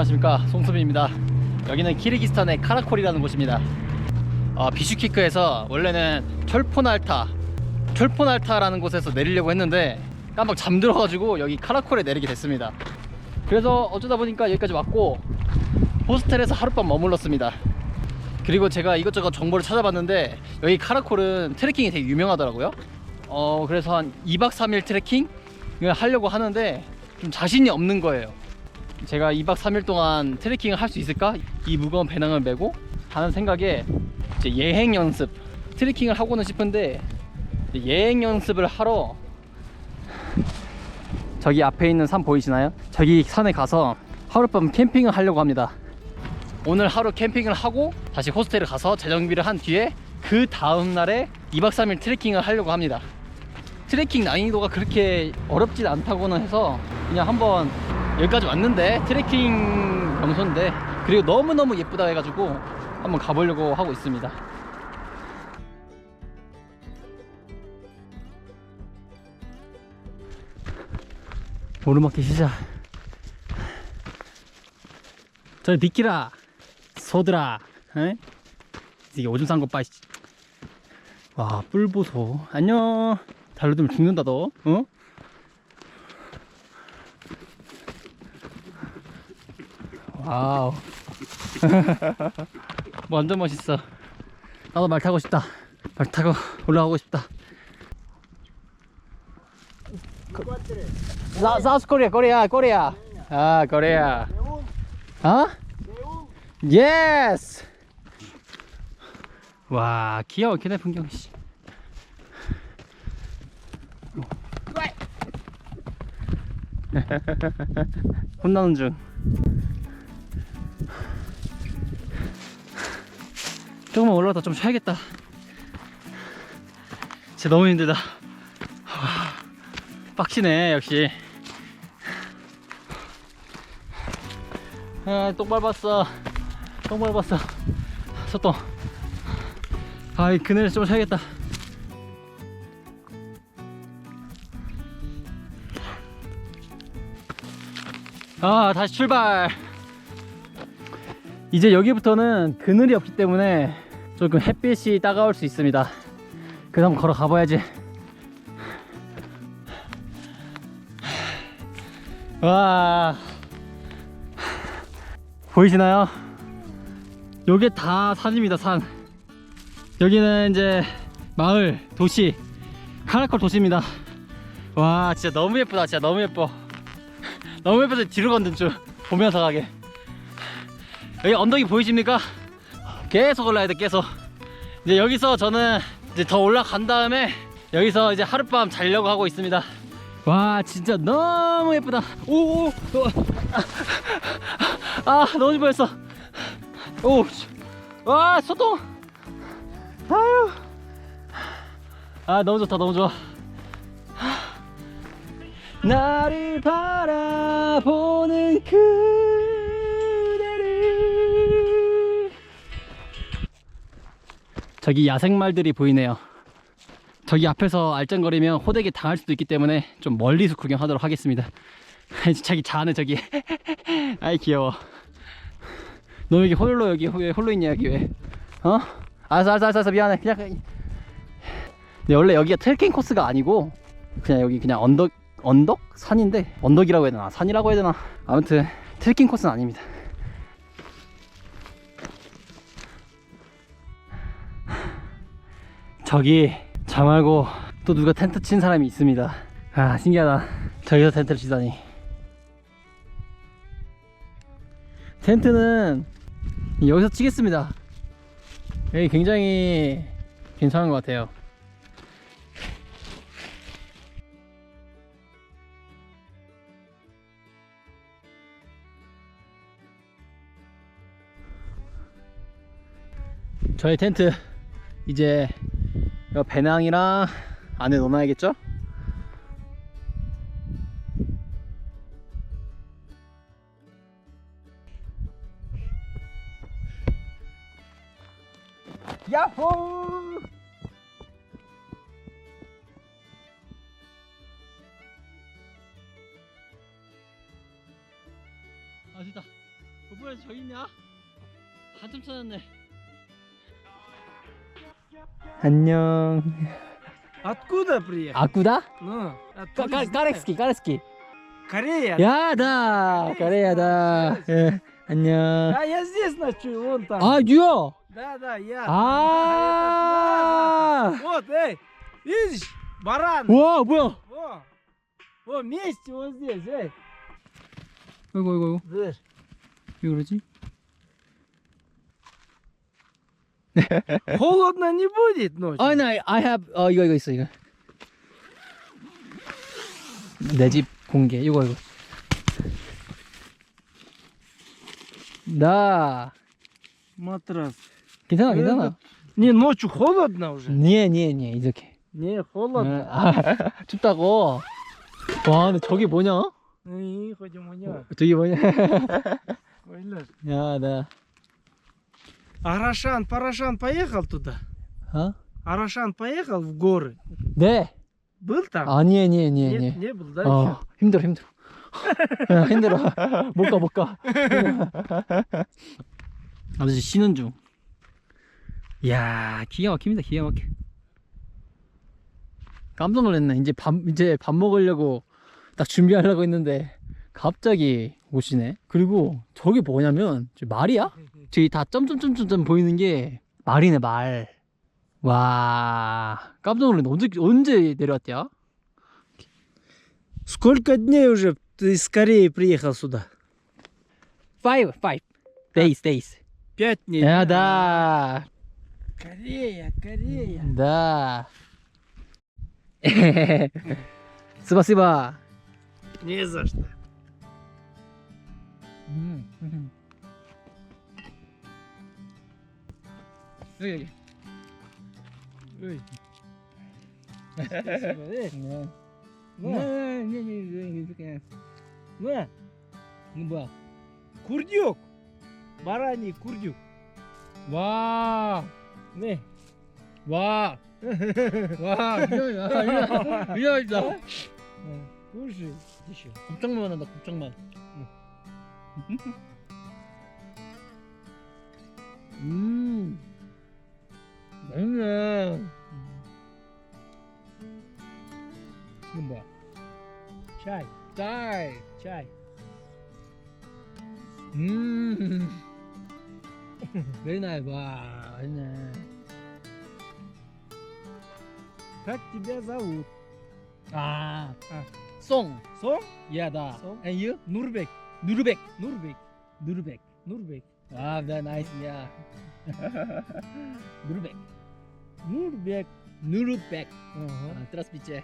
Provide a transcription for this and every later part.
안녕하십니까. 송수빈입니다. 여기는 키르기스탄의 카라콜이라는 곳입니다. 어, 비슈키크에서 원래는 철포날타 철포날타라는 곳에서 내리려고 했는데 깜빡 잠들어가지고 여기 카라콜에 내리게 됐습니다. 그래서 어쩌다 보니까 여기까지 왔고 호스텔에서 하룻밤 머물렀습니다. 그리고 제가 이것저것 정보를 찾아봤는데 여기 카라콜은 트레킹이 되게 유명하더라고요. 어 그래서 한 2박 3일 트레킹을 하려고 하는데 좀 자신이 없는 거예요 제가 2박 3일 동안 트레킹을 할 수 있을까? 이 무거운 배낭을 메고 하는 생각에 이제 예행 연습 트레킹을 하고는 싶은데 예행 연습을 하러 저기 앞에 있는 산 보이시나요? 저기 산에 가서 하룻밤 캠핑을 하려고 합니다 오늘 하루 캠핑을 하고 다시 호스텔에 가서 재정비를 한 뒤에 그 다음 날에 2박 3일 트레킹을 하려고 합니다 트레킹 난이도가 그렇게 어렵진 않다고는 해서 그냥 한번 여기까지 왔는데 트레킹 명소인데 그리고 너무너무 예쁘다 해가지고 한번 가보려고 하고 있습니다 오르막길 시작 저기 비키라 소들아 에? 이게 오줌 싼것 봐. 씨. 와, 뿔 보소. 안녕. 달로 들면 죽는다, 너. 어? 와우. 완전 멋있어. 나도 말 타고 싶다. 말 타고 올라가고 싶다. 사, 사우스 코리아, 코리아, 코리아. 아, 코리아. 어? 예스! 와, 귀여워, 걔네 풍경, 씨. 혼나는 중. 조금만 올라갔다 좀 쉬어야겠다. 진짜 너무 힘들다. 와, 빡치네, 역시. 아, 똥 밟았어. 똥 밟았어. 소똥. 아이, 그늘에 좀 쉬어야겠다. 아, 다시 출발. 이제 여기부터는 그늘이 없기 때문에 조금 햇빛이 따가울 수 있습니다. 그래서 한번 걸어 가 봐야지. 와. 보이시나요? 요게 다 산입니다, 산. 여기는 이제 마을, 도시, 카라콜 도시입니다. 와, 진짜 너무 예쁘다, 진짜 너무 예뻐. 너무 예뻐서 뒤로 걷는 줄 보면서 가게. 여기 언덕이 보이십니까? 계속 올라야 돼, 계속. 이제 여기서 저는 이제 더 올라간 다음에 여기서 이제 하룻밤 자려고 하고 있습니다. 와, 진짜 너무 예쁘다. 오, 오, 오. 아, 너무 좋아했어. 오, 씨. 와, 소똥. 아유. 아, 너무 좋다, 너무 좋아. 나를 바라보는 그 저기 야생말들이 보이네요. 저기 앞에서 알짱거리면 호되게 당할 수도 있기 때문에 좀 멀리서 구경하도록 하겠습니다. 자기 자는 저기. 아이 귀여워. 너 여기 홀로 여기 왜 홀로 있냐 여기 왜? 어? 알았어 알았어 알았어 미안해. 그냥. 근데 원래 여기가 트레킹 코스가 아니고 그냥 여기 그냥 언덕 언덕? 산인데 언덕이라고 해야 되나? 산이라고 해야 되나? 아무튼 트레킹 코스는 아닙니다 저기 저 말고 또 누가 텐트 친 사람이 있습니다. 아 신기하다. 저기서 텐트를 치다니. 텐트는 여기서 치겠습니다. 여기 굉장히 괜찮은 것 같아요. 저희 텐트 이제 이 배낭이랑 안에 넣어놔야겠죠? 야호! 안녕. Откуда приехал? 아쿠다? Ну, 까, откуда 까, знаешь? 까렉스키 까렉스키. Корея. 야다 까레야다. 예, 안녕. А я здесь ночую, вон там. 아 뉴욕. Да, да, я. 아. Вот, эй, видишь, баран. 와 뭐야? Во, во, вместе вот здесь, эй. 이거 이거 이거. Слышь, 왜 그러지? Холодно не будет ночью. 아, 나 I have 어 이거 이거 있어 이거. 내 집 공개 이거 이거. 나 Матрас. 괜찮아 괜찮아. Не, ночью холодно уже. 네, 네, 네, 이렇게. Не, холодно. 아, 춥다고. 와, 근데 저게 뭐냐? И ходим у него. 저게 뭐냐? Ой, Лёш. 야, 나. Арашан, Парашан поехал туда? 어? Арашан поехал в горы? 네. Был там? 아니, 아니, 아니, Нет, 아니. не был, да? 어, 힘들어, 힘들어. 야, 힘들어. 못 가, 못 가. 아버지 쉬는 중. 이야, 기가 막힙니다, 기가 막혀. 깜짝 놀랐네. 이제 밥, 이제 밥 먹으려고 딱 준비하려고 했는데, 갑자기 오시네. 그리고 저게 뭐냐면, 저 말이야? 저기 다 점점점점점 보이는 게 말이네, 말. 와, 깜짝 놀랐네. 언제, 언제 내려왔대야? Сколько дней уже ты из Кореи приехал сюда? Five, five days, days. Пять дней. 야, 다, Корея, Корея. 다. 스바스바. Не за что. 여기 여기. 으이. 네. 뭐야? 뭐야? 뭐야? 굴죽! 마라니 굴죽! 와! 네. 와! 와, 미녀이다. 미녀이다. 굴죽. 곱창만 한다, 곱창만. 음. Anne. Şimdi bu. Çay. Çay. Çay. Hmm. Very nice. Wow. Very nice. Как тебя зовут? А, а. Сон. Сон? Я да. Сон. And you? Нурбек. Нурбек. Нурбек. Нурбек. Нурбек. Ah, the nice, yeah. Nurubek. Nurubek. Nurubek. Uh-huh. Uh, teraz piče.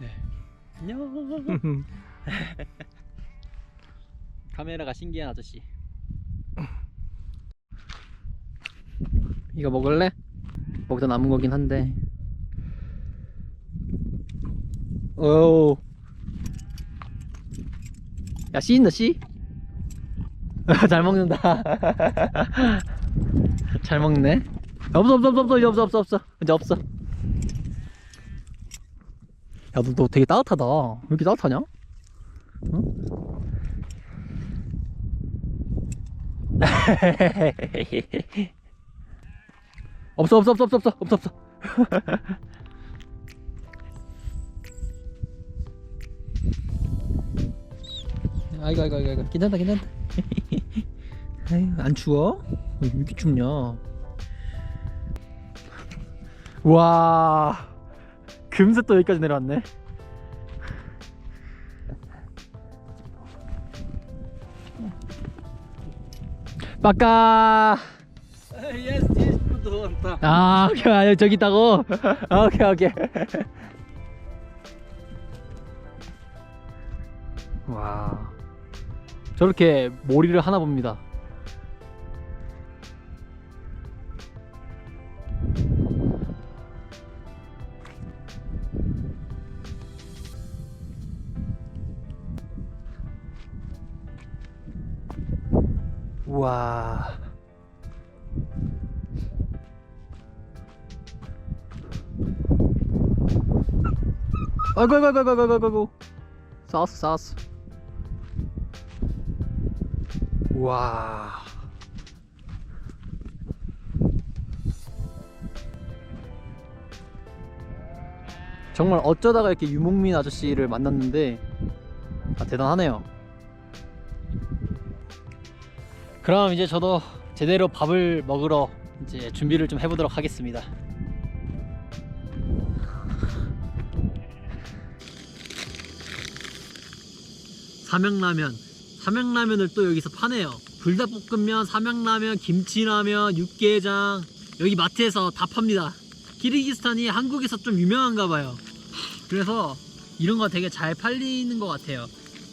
네. 안녕. 카메라가 신기한 아저씨. 이거 먹을래? 먹다 남은 거긴 한데. 오. 야, 씨 있나, 씨? 잘 먹는다. 잘 먹네. 없어, 없어, 없어, 없어, 없어, 없어, 없어. 이제 없어. 야, 너, 너 되게 따뜻하다. 왜 이렇게 따뜻하냐? 어? 없어, 없어, 없어, 없어, 없어, 없어, 없어. 아이고, 아이고, 아이고. 괜찮다, 괜찮다. 아유, 안 추워? 왜 이렇게 춥냐? 와, 금세 또 여기까지 내려왔네. 빠까. Я 없다. 아, 오케이, 아, 저기 있다고? 아, 오케이, 오케이. 와. 저렇게 모리를 하나 봅니다. 우와. 아이고 아이고 아이고 아이고 아이고 아이고. 싸웠어 싸웠어. 와. 정말 어쩌다가 이렇게 유목민 아저씨를 만났는데 아, 대단하네요. 그럼 이제 저도 제대로 밥을 먹으러 이제 준비를 좀 해보도록 하겠습니다 삼양라면. 삼양라면을 또 여기서 파네요. 불닭볶음면 삼양라면 김치라면 육개장. 여기 마트에서 다 팝니다. 키르기스탄이 한국에서 좀 유명한가 봐요. 그래서 이런 거 되게 잘 팔리는 것 같아요.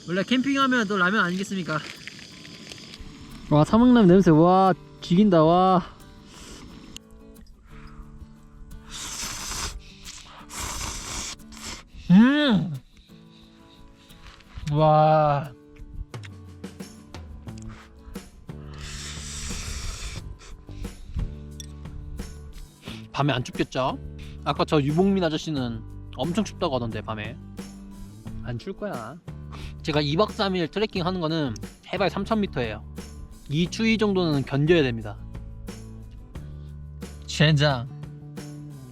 원래 캠핑하면 또 라면 아니겠습니까? 와 삼양라면 냄새. 와 죽인다. 와. 음! 와. 밤에 안 춥겠죠? 아까 저 유복민 아저씨는 엄청 춥다고 하던데 밤에. 안 출 거야. 제가 2박 3일 트레킹 하는 거는 해발 3000m예요. 이 추위 정도는 견뎌야 됩니다. 젠장.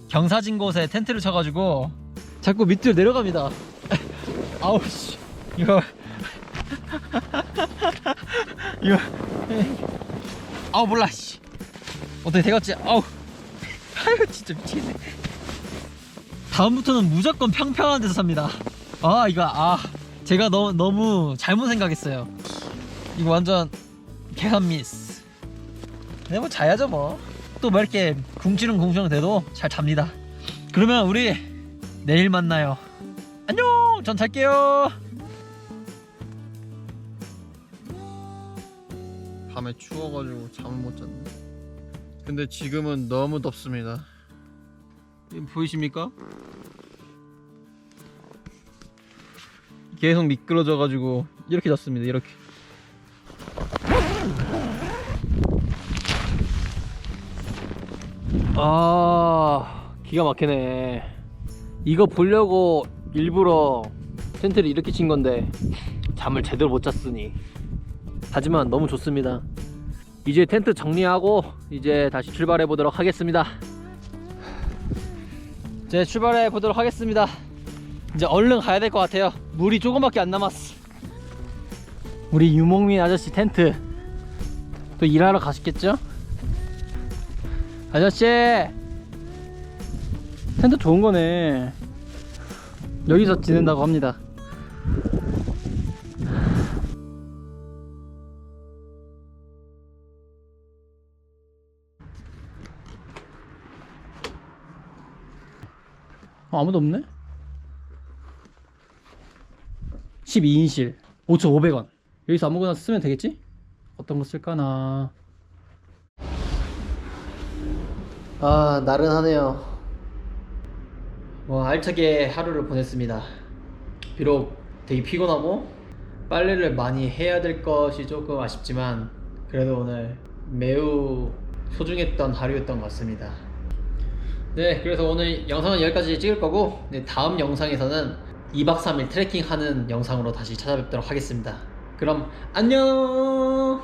경사진 곳에 텐트를 쳐가지고 자꾸 밑으로 내려갑니다. 아우 씨 이거. 이거. 아우 몰라 씨. 어떻게 되겠지? 아우. 아유 진짜 미치겠네. 다음부터는 무조건 평평한 데서 삽니다. 아 이거 아. 제가 너무 너무 잘못 생각했어요. 이거 완전 개한 미스. 근데 뭐 자야죠 뭐또 뭐 이렇게 궁치는 궁시렁 돼도 잘 잡니다. 그러면 우리 내일 만나요. 안녕! 전 잘게요 밤에 추워가지고 잠을 못 잤네. 근데 지금은 너무 덥습니다. 보이십니까? 계속 미끄러져가지고 이렇게 잤습니다. 이렇게. 아 기가 막히네 이거 보려고 일부러 텐트를 이렇게 친 건데 잠을 제대로 못 잤으니 하지만 너무 좋습니다. 이제 텐트 정리하고 이제 다시 출발해 보도록 하겠습니다. 이제 출발해 보도록 하겠습니다. 이제 얼른 가야 될 것 같아요. 물이 조금밖에 안 남았어. 우리 유목민 아저씨 텐트 또 일하러 가시겠죠? 아저씨! 텐트 좋은 거네. 여기서 지낸다고 합니다 어, 아무도 없네? 12인실. 5,500원. 여기서 아무거나 쓰면 되겠지? 어떤 거 쓸까나. 아 나른하네요. 뭐 알차게 하루를 보냈습니다. 비록 되게 피곤하고 빨래를 많이 해야 될 것이 조금 아쉽지만 그래도 오늘 매우 소중했던 하루였던 것 같습니다 네 그래서 오늘 영상은 여기까지 찍을 거고 네, 다음 영상에서는 2박 3일 트레킹 하는 영상으로 다시 찾아뵙도록 하겠습니다. 그럼 안녕